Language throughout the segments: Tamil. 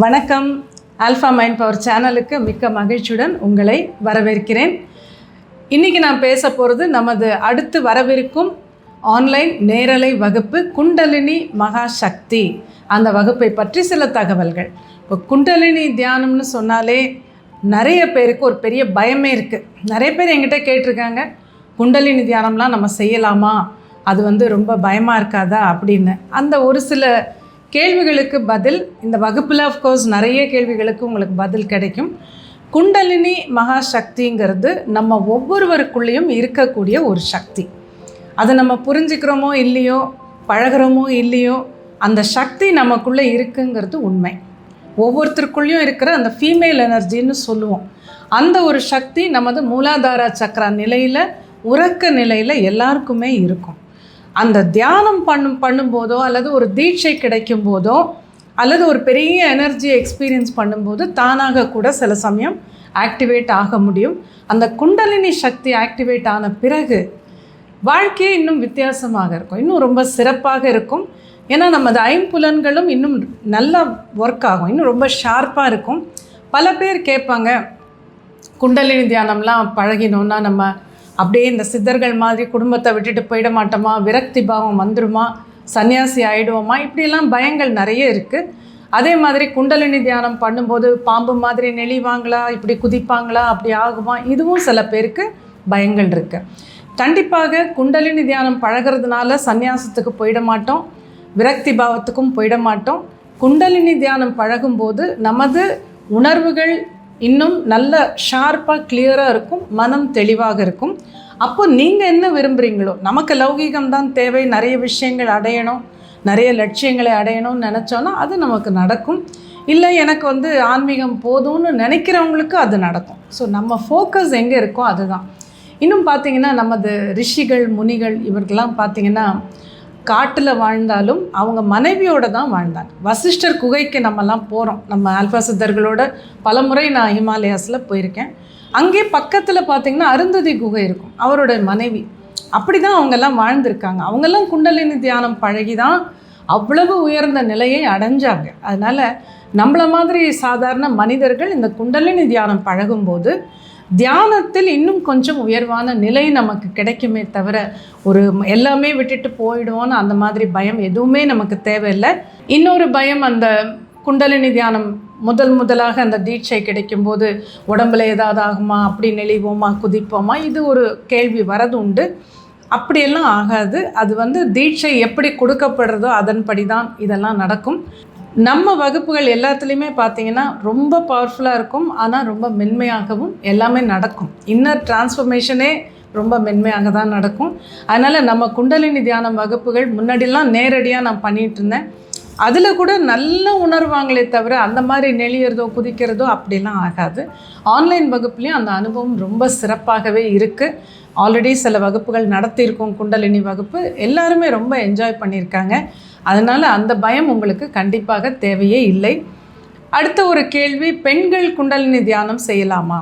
வணக்கம். ஆல்ஃபா மைண்ட் பவர் சேனலுக்கு மிக்க மகிழ்ச்சியுடன் உங்களை வரவேற்கிறேன். இன்றைக்கி நான் பேச போகிறது நமது அடுத்து வரவிருக்கும் ஆன்லைன் நேரலை வகுப்பு குண்டலினி மகா சக்தி அந்த வகுப்பை பற்றி சில தகவல்கள். இப்போ குண்டலினி தியானம்னு சொன்னாலே நிறைய பேருக்கு ஒரு பெரிய பயமே இருக்குது நிறைய பேர் என்கிட்ட கேட்டிருக்காங்க குண்டலினி தியானம்லாம் நம்ம செய்யலாமா? அது வந்து ரொம்ப பயமாக இருக்காதா? அப்படின்னு. அந்த ஒரு சில கேள்விகளுக்கு பதில் இந்த வகுப்பில் கோர்ஸ் நிறைய கேள்விகளுக்கு உங்களுக்கு பதில் கிடைக்கும். குண்டலினி மகா சக்திங்கிறது நம்ம ஒவ்வொருவருக்குள்ளேயும் இருக்கக்கூடிய ஒரு சக்தி. அதை நம்ம புரிஞ்சுக்கிறோமோ இல்லையோ பழகுறோமோ இல்லையோ அந்த சக்தி நமக்குள்ளே இருக்குங்கிறது உண்மை. ஒவ்வொருத்தருக்குள்ளேயும் இருக்கிற அந்த ஃபீமேல் எனர்ஜின்னு சொல்லுவோம். அந்த ஒரு சக்தி நமது மூலாதார சக்கரா நிலையில் உறக்க நிலையில் எல்லாருக்குமே இருக்கும். அந்த தியானம் பண்ணும் பண்ணும்போதோ அல்லது ஒரு தீட்சை கிடைக்கும் போதோ அல்லது ஒரு பெரிய எனர்ஜி எக்ஸ்பீரியன்ஸ் பண்ணும்போது தானாக கூட சில சமயம் ஆக்டிவேட் ஆக முடியும். அந்த குண்டலினி சக்தி ஆக்டிவேட் ஆன பிறகு வாழ்க்கையே இன்னும் வித்தியாசமாக இருக்கும். இன்னும் ரொம்ப சிறப்பாக இருக்கும். ஏன்னா நமது ஐம்புலன்களும் இன்னும் நல்லா ஒர்க் ஆகும். இன்னும் ரொம்ப ஷார்ப்பாக இருக்கும். பல பேர் கேட்பாங்க குண்டலினி தியானம்லாம் பழகினோன்னா நம்ம அப்படியே இந்த சித்தர்கள் மாதிரி குடும்பத்தை விட்டுட்டு போயிட மாட்டோமா? விரக்தி பாவம் வந்துடுமா சன்னியாசி ஆயிடுவோமா? இப்படிலாம் பயங்கள் நிறைய இருக்குது அதே மாதிரி குண்டலினி தியானம் பண்ணும்போது பாம்பு மாதிரி நெளிவாங்களா இப்படி குதிப்பாங்களா? அப்படி ஆகுமா? இதுவும் சில பேருக்கு பயங்கள் இருக்குது கண்டிப்பாக குண்டலினி தியானம் பழகிறதுனால சன்னியாசத்துக்கு போயிட மாட்டோம். விரக்தி பாவத்துக்கும் போயிட மாட்டோம். குண்டலினி தியானம் பழகும்போது நமது உணர்வுகள் இன்னும் நல்ல ஷார்ப்பாக கிளியராக இருக்கும் மனம் தெளிவாக இருக்கும். அப்போ நீங்கள் என்ன விரும்புகிறீங்களோ நமக்கு லௌகீகம் தான் தேவை நிறைய விஷயங்கள் அடையணும் நிறைய லட்சியங்களை அடையணும்னு நினச்சோன்னா அது நமக்கு நடக்கும். இல்லை எனக்கு வந்து ஆன்மீகம் போதும்னு நினைக்கிறவங்களுக்கு அது நடக்கும். ஸோ நம்ம ஃபோக்கஸ் எங்கே இருக்கோ அதுதான். இன்னும் பார்த்தீங்கன்னா நமது ரிஷிகள் முனிகள் இவர்கள்லாம் பார்த்தீங்கன்னா காட்டில் வாழ்ந்தாலும் அவங்க மனைவியோடு தான் வாழ்ந்தாங்க. வசிஷ்டர் குகைக்கு நம்மலாம் போகிறோம் நம்ம ஆல்பா சித்தர்களோட பல முறை நான் ஹிமாலயாஸில் போயிருக்கேன். அங்கே பக்கத்தில் பார்த்தீங்கன்னா அருந்ததி குகை இருக்கும். அவரோட மனைவி. அப்படி தான் அவங்கெல்லாம் வாழ்ந்திருக்காங்க. அவங்கெல்லாம் குண்டலினி தியானம் பழகி தான் அவ்வளவு உயர்ந்த நிலையை அடைஞ்சாங்க. அதனால் நம்மளை மாதிரி சாதாரண மனிதர்கள் இந்த குண்டலினி தியானம் பழகும்போது தியானத்தில் இன்னும் கொஞ்சம் உயர்வான நிலை நமக்கு கிடைக்குமே தவிர ஒரு எல்லாமே விட்டுட்டு போயிடுவோன்னு அந்த மாதிரி பயம் எதுவுமே நமக்கு தேவையில்லை. இன்னொரு பயம் அந்த குண்டலினி தியானம். முதல் முதலாக அந்த தீட்சை கிடைக்கும்போது உடம்புல ஏதாவது ஆகுமா? அப்படி நெளிவோமா? குதிப்போமா? இது ஒரு கேள்வி வரது உண்டு. அப்படியெல்லாம் ஆகாது. அது வந்து தீட்சை எப்படி கொடுக்கப்படுறதோ அதன்படி தான் இதெல்லாம் நடக்கும். நம்ம வகுப்புகள் எல்லாத்துலேயுமே பார்த்தீங்கன்னா ரொம்ப பவர்ஃபுல்லாக இருக்கும். ஆனால் ரொம்ப மென்மையாகவும் எல்லாமே நடக்கும். இன்னர் டிரான்ஸ்ஃபர்மேஷனே ரொம்ப மென்மையாக தான் நடக்கும். அதனால் நம்ம குண்டலினி தியானம் வகுப்புகள் முன்னாடிலாம் நேரடியாக நான் பண்ணிகிட்டு இருந்தேன். அதில் கூட நல்ல உணர்வாங்களே தவிர அந்த மாதிரி நெளியறதோ குதிக்கிறதோ அப்படிலாம் ஆகாது. ஆன்லைன் வகுப்புலேயும் அந்த அனுபவம் ரொம்ப சிறப்பாகவே இருக்குது ஆல்ரெடி சில வகுப்புகள் நடத்தியிருக்கோம் குண்டலினி வகுப்பு. எல்லாருமே ரொம்ப என்ஜாய் பண்ணியிருக்காங்க. அதனால் அந்த பயம் உங்களுக்கு கண்டிப்பாக தேவையே இல்லை. அடுத்த ஒரு கேள்வி பெண்கள் குண்டலினி தியானம் செய்யலாமா?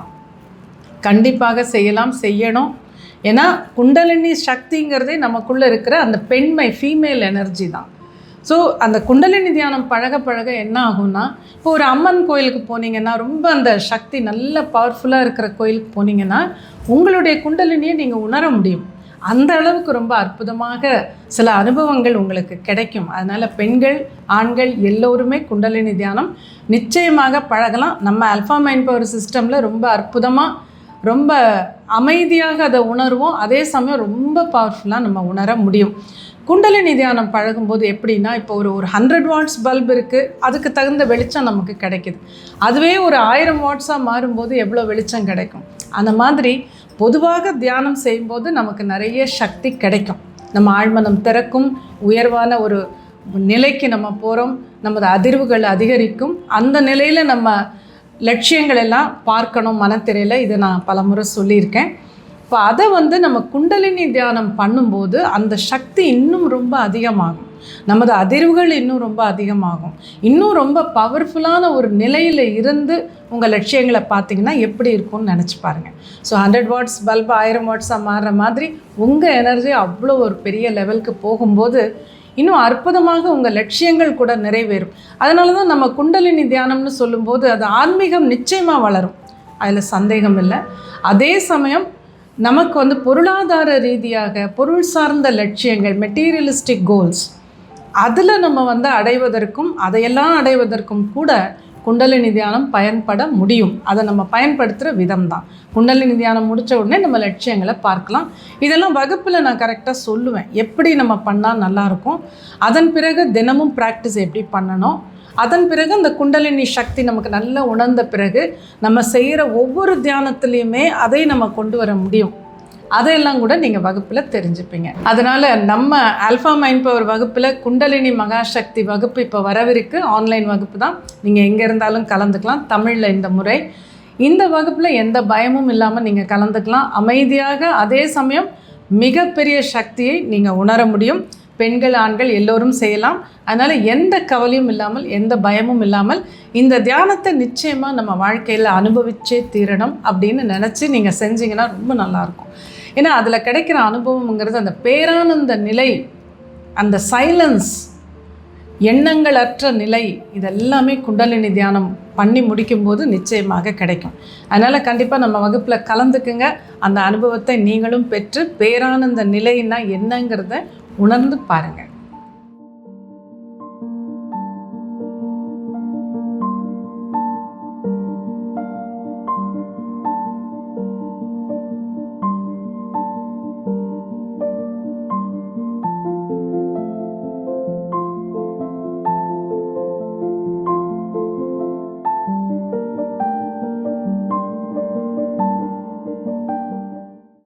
கண்டிப்பாக செய்யலாம் செய்யணும். ஏன்னா குண்டலினி சக்திங்கிறதே நமக்குள்ளே இருக்கிற அந்த பெண்மை ஃபீமேல் எனர்ஜி தான். ஸோ அந்த குண்டலினி தியானம் பழக பழக என்ன ஆகும்னா இப்போ ஒரு அம்மன் கோயிலுக்கு போனீங்கன்னா ரொம்ப அந்த சக்தி நல்ல பவர்ஃபுல்லாக இருக்கிற கோயிலுக்கு போனீங்கன்னா உங்களுடைய குண்டலினியை நீங்கள் உணர முடியும். அந்த அளவுக்கு ரொம்ப அற்புதமாக சில அனுபவங்கள் உங்களுக்கு கிடைக்கும். அதனால் பெண்கள் ஆண்கள் எல்லோருமே குண்டலினி தியானம் நிச்சயமாக பழகலாம். நம்ம அல்ஃபா மைண்ட் பவர் சிஸ்டமில் ரொம்ப அற்புதமாக ரொம்ப அமைதியாக அதை உணர்வோம். அதே சமயம் ரொம்ப பவர்ஃபுல்லாக நம்ம உணர முடியும். குண்டலினி தியானம் பழகும்போது எப்படின்னா இப்போ ஒரு ஒரு ஹண்ட்ரட் வாட்ஸ் பல்ப் இருக்குது அதுக்கு தகுந்த வெளிச்சம் நமக்கு கிடைக்குது. அதுவே ஒரு ஆயிரம் வாட்ஸாக மாறும்போது எவ்வளோ வெளிச்சம் கிடைக்கும்? அந்த மாதிரி பொதுவாக தியானம் செய்யும்போது நமக்கு நிறைய சக்தி கிடைக்கும். நம்ம ஆழ்மனம் திறக்கும் உயர்வான ஒரு நிலைக்கு நம்ம போகிறோம் நமது அதிர்வுகள் அதிகரிக்கும். அந்த நிலையில் நம்ம லட்சியங்கள் எல்லாம் பார்க்கணும் மனத்திரையில். இதை நான் பலமுறை சொல்லியிருக்கேன். இப்போ அதை வந்து நம்ம குண்டலினி தியானம் பண்ணும்போது அந்த சக்தி இன்னும் ரொம்ப அதிகமாகும். நமது அதிர்வுகள் இன்னும் ரொம்ப அதிகமாகும். இன்னும் ரொம்ப பவர்ஃபுல்லான ஒரு நிலையில் இருந்து உங்கள் லட்சியங்களை பார்த்தீங்கன்னா எப்படி இருக்கும்னு நினச்சி பாருங்கள் ஸோ ஹண்ட்ரட் வாட்ஸ் பல்ப் ஆயிரம் வாட்ஸாக மாறுற மாதிரி உங்கள் எனர்ஜி அவ்வளோ ஒரு பெரிய லெவலுக்கு போகும்போது இன்னும் அற்புதமாக உங்கள் லட்சியங்கள் கூட நிறைவேறும். அதனால தான் நம்ம குண்டலினி தியானம்னு சொல்லும்போது அது ஆன்மீகம் நிச்சயமாக வளரும். அதில் சந்தேகம் இல்லை. அதே சமயம் நமக்கு வந்து பொருளாதார ரீதியாக பொருள் சார்ந்த லட்சியங்கள் மெட்டீரியலிஸ்டிக் கோல்ஸ் அதில் நம்ம வந்து அடைவதற்கும் அதையெல்லாம் அடைவதற்கும் கூட குண்டலினி தியானம் பயன்பட முடியும். அதை நம்ம பயன்படுத்துகிற விதம் தான் குண்டலினி தியானம் முடித்த உடனே நம்ம லட்சியங்களை பார்க்கலாம். இதெல்லாம் வகுப்பில் நான் கரெக்டாக சொல்லுவேன். எப்படி நம்ம பண்ணால் நல்லாயிருக்கும் அதன் பிறகு தினமும் ப்ராக்டிஸ் எப்படி பண்ணணும்? அதன் பிறகு அந்த குண்டலினி சக்தி நமக்கு நல்லா உணர்ந்த பிறகு நம்ம செய்கிற ஒவ்வொரு தியானத்துலேயுமே அதை நம்ம கொண்டு வர முடியும். அதையெல்லாம் கூட நீங்கள் வகுப்பில் தெரிஞ்சுப்பீங்க. அதனால் நம்ம ஆல்ஃபா மைண்ட் பவர் வகுப்பில் குண்டலினி மகாசக்தி வகுப்பு இப்போ வரவிருக்கு. ஆன்லைன் வகுப்பு தான். நீங்கள் எங்கே இருந்தாலும் கலந்துக்கலாம். தமிழில் இந்த முறை. இந்த வகுப்பில் எந்த பயமும் இல்லாமல் நீங்கள் கலந்துக்கலாம். அமைதியாக அதே சமயம் மிகப்பெரிய சக்தியை நீங்கள் உணர முடியும். பெண்கள் ஆண்கள் எல்லோரும் செய்யலாம். அதனால் எந்த கவலையும் இல்லாமல் எந்த பயமும் இல்லாமல் இந்த தியானத்தை நிச்சயமாக நம்ம வாழ்க்கையில் அனுபவிச்சே தீரணும் அப்படின்னு நினச்சி நீங்கள் செஞ்சீங்கன்னா ரொம்ப நல்லாயிருக்கும். ஏன்னா அதில் கிடைக்கிற அனுபவம்ங்கிறது அந்த பேரானந்த நிலை அந்த சைலன்ஸ் எண்ணங்களற்ற நிலை இதெல்லாமே குண்டலினி தியானம் பண்ணி முடிக்கும்போது நிச்சயமாக கிடைக்கும். அதனால் கண்டிப்பாக நம்ம வகுப்பில் கலந்துக்குங்க. அந்த அனுபவத்தை நீங்களும் பெற்று பேரானந்த நிலைன்னா என்னங்கிறத உணர்ந்து பாருங்கள்